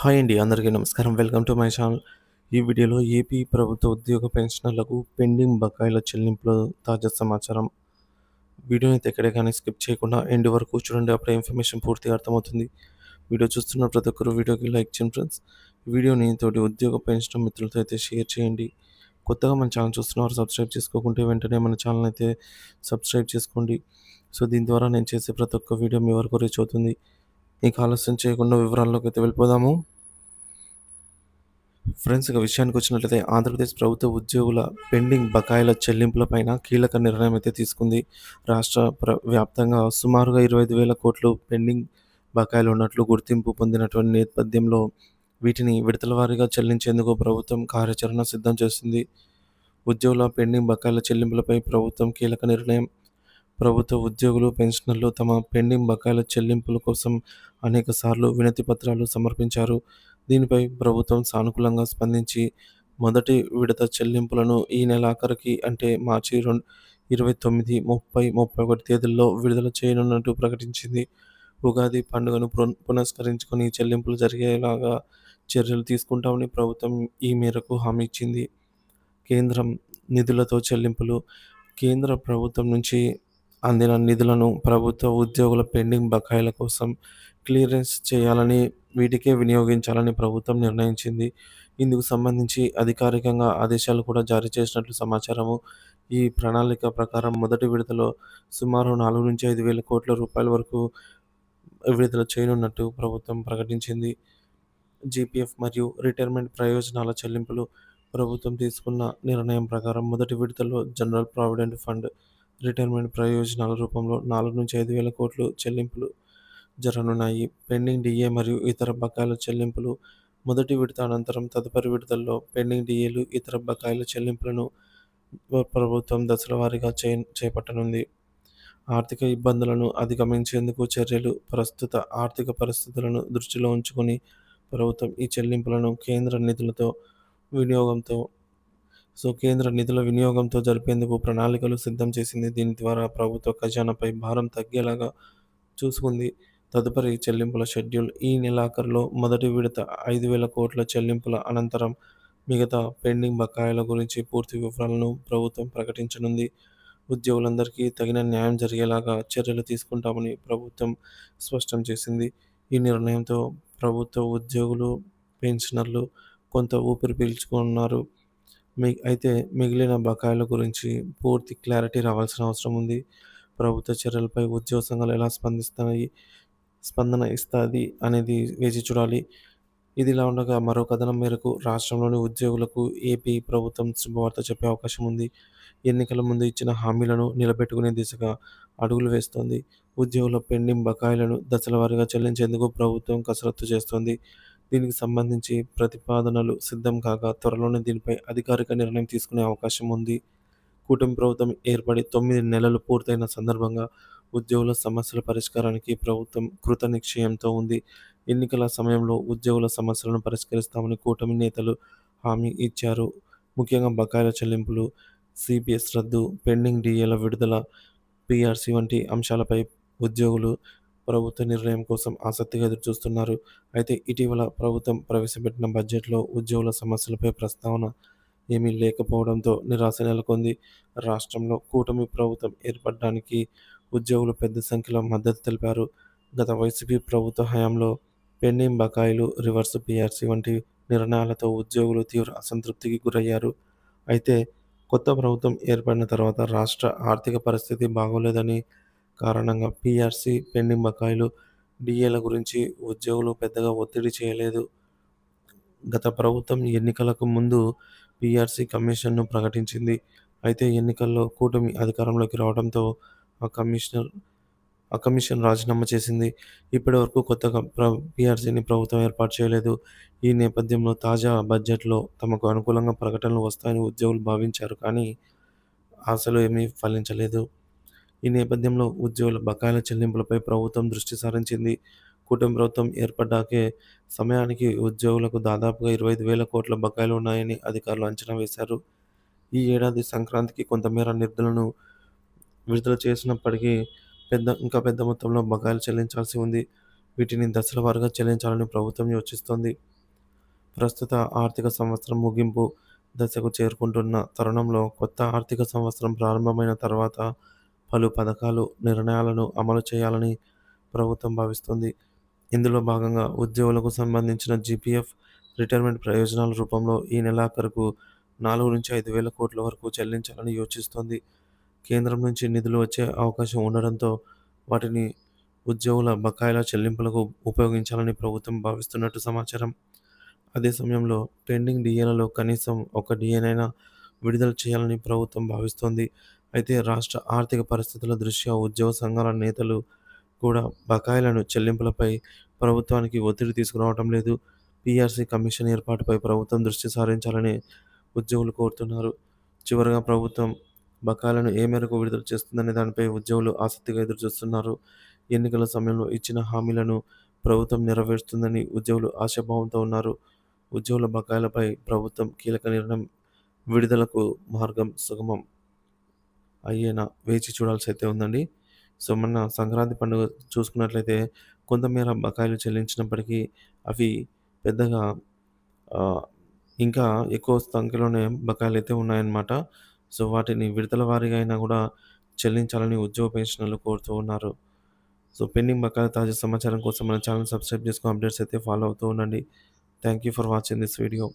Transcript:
Hi అండి అందరికీ నమస్కారం. Welcome to my channel. ఈ వీడియోలో ఏపీ ప్రభుత్వ ఉద్యోగ పెన్షనర్లకు పెండింగ్ బకాయిల చెల్లింపుల తాజా సమాచారం. వీడియోని అయితే ఎక్కడే కానీ స్కిప్ చేయకుండా ఎండ్ వరకు చూడండి అప్పుడే ఇన్ఫర్మేషన్ పూర్తిగా అర్థమవుతుంది. వీడియో చూస్తున్న ప్రతి ఒక్కరు వీడియోకి లైక్ చేయండి ఫ్రెండ్స్. వీడియోని తోటి ఉద్యోగ పెన్షన్ మిత్రులతో అయితే షేర్ చేయండి. కొత్తగా మన ఛానల్ చూస్తున్నవారు సబ్స్క్రైబ్ చేసుకోకుంటే వెంటనే మన ఛానల్ అయితే సబ్స్క్రైబ్ చేసుకోండి. సో దీని ద్వారా నేను చేసే ప్రతి ఒక్క వీడియో మీ వరకు రీచ్ అవుతుంది. నీకు ఆలస్యం చేయకుండా వివరాల్లోకి అయితే వెళ్ళిపోదాము. ఫ్రెండ్స్ ఇక విషయానికి వచ్చినట్లయితే ఆంధ్రప్రదేశ్ ప్రభుత్వ ఉద్యోగుల పెండింగ్ బకాయిల చెల్లింపులపైన కీలక నిర్ణయం అయితే తీసుకుంది. రాష్ట్ర ప్ర వ్యాప్తంగా సుమారుగా ఇరవై ఐదు వేల కోట్లు పెండింగ్ బకాయిలు ఉన్నట్లు గుర్తింపు పొందినటువంటి నేపథ్యంలో వీటిని విడతల వారీగా చెల్లించేందుకు ప్రభుత్వం కార్యాచరణ సిద్ధం చేస్తుంది. ఉద్యోగుల పెండింగ్ బకాయిల చెల్లింపులపై ప్రభుత్వం కీలక నిర్ణయం. ప్రభుత్వ ఉద్యోగులు పెన్షనర్లు తమ పెండింగ్ బకాయిల చెల్లింపుల కోసం అనేక సార్లు వినతి పత్రాలు సమర్పించారు. దీనిపై ప్రభుత్వం సానుకూలంగా స్పందించి మొదటి విడత చెల్లింపులను ఈ నెలాఖరుకి అంటే మార్చి రెండు ఇరవై తొమ్మిది ముప్పై ముప్పై ఒకటి తేదీల్లో విడుదల చేయనున్నట్టు ప్రకటించింది. ఉగాది పండుగను పున- పునస్కరించుకొని చెల్లింపులు జరిగేలాగా చర్యలు తీసుకుంటామని ప్రభుత్వం ఈ మేరకు హామీ ఇచ్చింది. కేంద్రం నిధులతో చెల్లింపులు కేంద్ర ప్రభుత్వం నుంచి అందిన నిధులను ప్రభుత్వ ఉద్యోగుల పెండింగ్ బకాయిల కోసం క్లియరెన్స్ చేయాలని వీటికే వినియోగించాలని ప్రభుత్వం నిర్ణయించింది. ఇందుకు సంబంధించి అధికారికంగా ఆదేశాలు కూడా జారీ చేసినట్లు సమాచారము. ఈ ప్రణాళిక ప్రకారం మొదటి విడతలో సుమారు నాలుగు నుంచి ఐదు వేల కోట్ల రూపాయల వరకు విడుదల చేయనున్నట్టు ప్రభుత్వం ప్రకటించింది. జీపీఎఫ్ మరియు రిటైర్మెంట్ ప్రయోజనాల చెల్లింపులు ప్రభుత్వం తీసుకున్న నిర్ణయం ప్రకారం మొదటి విడతలో జనరల్ ప్రావిడెంట్ ఫండ్ రిటైర్మెంట్ ప్రయోజనాల రూపంలో నాలుగు నుంచి ఐదు వేల కోట్లు చెల్లింపులు జరగనున్నాయి. పెండింగ్ డిఏ మరియు ఇతర బకాయిల చెల్లింపులు మొదటి విడత అనంతరం తదుపరి విడతల్లో పెండింగ్ డిఏలు ఇతర బకాయిల చెల్లింపులను ప్రభుత్వం దశల వారీగా చే చేపట్టనుంది. ఆర్థిక ఇబ్బందులను అధిగమించేందుకు చర్యలు ప్రస్తుత ఆర్థిక పరిస్థితులను దృష్టిలో ఉంచుకొని ప్రభుత్వం ఈ చెల్లింపులను కేంద్ర నిధులతో వినియోగంతో సో కేంద్ర నిధుల వినియోగంతో జరిపేందుకు ప్రణాళికలు సిద్ధం చేసింది. దీని ద్వారా ప్రభుత్వ ఖజానాపై భారం తగ్గేలాగా చూసుకుంది. తదుపరి చెల్లింపుల షెడ్యూల్. ఈ నెలాఖరులో మొదటి విడత ఐదు వేల కోట్ల చెల్లింపుల అనంతరం మిగతా పెండింగ్ బకాయిల గురించి పూర్తి వివరాలను ప్రభుత్వం ప్రకటించనుంది. ఉద్యోగులందరికీ తగిన న్యాయం జరిగేలాగా చర్యలు తీసుకుంటామని ప్రభుత్వం స్పష్టం చేసింది. ఈ నిర్ణయంతో ప్రభుత్వ ఉద్యోగులు పెన్షనర్లు కొంత ఊపిరి పీల్చుకున్నారు. మి అయితే మిగిలిన బకాయిల గురించి పూర్తి క్లారిటీ రావాల్సిన అవసరం ఉంది. ప్రభుత్వ చర్యలపై ఉద్యోగ సంఘాలు ఎలా స్పందిస్తాయి? స్పందన ఇస్తుంది అనేది వేచి చూడాలి. ఇదిలా ఉండగా మరో కథనం మేరకు రాష్ట్రంలోని ఉద్యోగులకు ఏపీ ప్రభుత్వం శుభవార్త చెప్పే అవకాశం ఉంది. ఎన్నికల ముందు ఇచ్చిన హామీలను నిలబెట్టుకునే దిశగా అడుగులు వేస్తోంది. ఉద్యోగుల పెండింగ్ బకాయిలను దశల వారీగా చెల్లించేందుకు ప్రభుత్వం కసరత్తు చేస్తోంది. దీనికి సంబంధించి ప్రతిపాదనలు సిద్ధం కాగా త్వరలోనే దీనిపై అధికారిక నిర్ణయం తీసుకునే అవకాశం ఉంది. కూటమి ప్రభుత్వం ఏర్పడి తొమ్మిది నెలలు పూర్తయిన సందర్భంగా ఉద్యోగుల సమస్యల పరిష్కారానికి ప్రభుత్వం కృత నిశ్చయంతో ఉంది. ఎన్నికల సమయంలో ఉద్యోగుల సమస్యలను పరిష్కరిస్తామని కూటమి నేతలు హామీ ఇచ్చారు. ముఖ్యంగా బకాయిల చెల్లింపులు సిపిఎస్ రద్దు పెండింగ్ డిఏల విడుదల పిఆర్సీ వంటి అంశాలపై ఉద్యోగులు ప్రభుత్వ నిర్ణయం కోసం ఆసక్తిగా ఎదురుచూస్తున్నారు. అయితే ఇటీవల ప్రభుత్వం ప్రవేశపెట్టిన బడ్జెట్లో ఉద్యోగుల సమస్యలపై ప్రస్తావన ఏమీ లేకపోవడంతో నిరాశ నెలకొంది. రాష్ట్రంలో కూటమి ప్రభుత్వం ఏర్పడడానికి ఉద్యోగులు పెద్ద సంఖ్యలో మద్దతు తెలిపారు. గత వైసీపీ ప్రభుత్వ హయాంలో పెండింగ్ బకాయిలు రివర్స్ పిఆర్సీ వంటి నిర్ణయాలతో ఉద్యోగులు తీవ్ర అసంతృప్తికి గురయ్యారు. అయితే కొత్త ప్రభుత్వం ఏర్పడిన తర్వాత రాష్ట్ర ఆర్థిక పరిస్థితి బాగోలేదని కారణంగా పిఆర్సీ పెండింగ్ బకాయిలు డిఏల గురించి ఉద్యోగులు పెద్దగా ఒత్తిడి చేయలేదు. గత ప్రభుత్వం ఎన్నికలకు ముందు పిఆర్సీ కమిషన్ను ప్రకటించింది. అయితే ఎన్నికల్లో కూటమి అధికారంలోకి రావడంతో ఆ కమిషనర్ ఆ కమిషన్ రాజీనామా చేసింది. ఇప్పటి వరకు కొత్తగా ప్ర పిఆర్సీని ప్రభుత్వం ఏర్పాటు చేయలేదు. ఈ నేపథ్యంలో తాజా బడ్జెట్లో తమకు అనుకూలంగా ప్రకటనలు వస్తాయని ఉద్యోగులు భావించారు కానీ ఆశలు ఏమీ ఫలించలేదు. ఈ నేపథ్యంలో ఉద్యోగుల బకాయిల చెల్లింపులపై ప్రభుత్వం దృష్టి సారించింది. కూటమి ప్రభుత్వం ఏర్పడ్డాకే సమయానికి ఉద్యోగులకు దాదాపుగా ఇరవై ఐదు వేల కోట్ల బకాయిలు ఉన్నాయని అధికారులు అంచనా వేశారు. ఈ ఏడాది సంక్రాంతికి కొంతమేర నిధులను విడుదల చేసినప్పటికీ పెద్ద ఇంకా పెద్ద మొత్తంలో బకాయిలు చెల్లించాల్సి ఉంది వీటిని దశల వారీగా చెల్లించాలని ప్రభుత్వం యోచిస్తోంది. ప్రస్తుత ఆర్థిక సంవత్సరం ముగింపు దశకు చేరుకుంటున్న తరుణంలో కొత్త ఆర్థిక సంవత్సరం ప్రారంభమైన తర్వాత పలు పథకాలు, నిర్ణయాలను అమలు చేయాలని ప్రభుత్వం భావిస్తుంది ఇందులో భాగంగా ఉద్యోగులకు సంబంధించిన జీపీఎఫ్, రిటైర్మెంట్ ప్రయోజనాల రూపంలో ఈ నెలాఖరుకు నాలుగు నుంచి ఐదు వేల కోట్ల వరకు చెల్లించాలని యోచిస్తోంది. కేంద్రం నుంచి నిధులు వచ్చే అవకాశం ఉండడంతో వాటిని ఉద్యోగుల బకాయిల చెల్లింపులకు ఉపయోగించాలని ప్రభుత్వం భావిస్తున్నట్టు సమాచారం. అదే సమయంలో పెండింగ్ డీఏలలో కనీసం ఒక డీఏనైనా విడుదల చేయాలని ప్రభుత్వం భావిస్తోంది. అయితే రాష్ట్ర ఆర్థిక పరిస్థితుల దృష్ట్యా ఉద్యోగ సంఘాల నేతలు కూడా బకాయిలను చెల్లింపులపై ప్రభుత్వానికి ఒత్తిడి తీసుకురావడం లేదు. పీఆర్సీ కమిషన్ ఏర్పాటుపై ప్రభుత్వం దృష్టి సారించాలని ఉద్యోగులు కోరుతున్నారు. చివరగా ప్రభుత్వం బకాయిలను ఏ మేరకు విడుదల చేస్తుందనే దానిపై ఉద్యోగులు ఆసక్తిగా ఎదురుచూస్తున్నారు. ఎన్నికల సమయంలో ఇచ్చిన హామీలను ప్రభుత్వం నెరవేరుస్తుందని ఉద్యోగులు ఆశాభావంతో ఉన్నారు. ఉద్యోగుల బకాయిలపై ప్రభుత్వం కీలక నిర్ణయం విడుదలకు మార్గం సుగమం అయ్యేనా వేచి చూడాల్సి అయితే ఉందండి. సో, మొన్న సంక్రాంతి పండుగ చూసుకున్నట్లయితే కొంతమేర బకాయిలు చెల్లించినప్పటికీ అవి పెద్దగా ఇంకా ఎక్కువ సంఖ్యలోనే బకాయిలు అయితే ఉన్నాయన్నమాట. సో, వాటిని విడతల వారీగా అయినా కూడా చెల్లించాలని ఉద్యోగ పెన్షనర్లు కోరుతూ ఉన్నారు. సో, పెండింగ్ బకాయిల తాజా సమాచారం కోసం మన ఛానల్ సబ్స్క్రైబ్ చేసుకొని అప్డేట్స్ అయితే ఫాలో అవుతూ ఉండండి. Thank you for watching this video.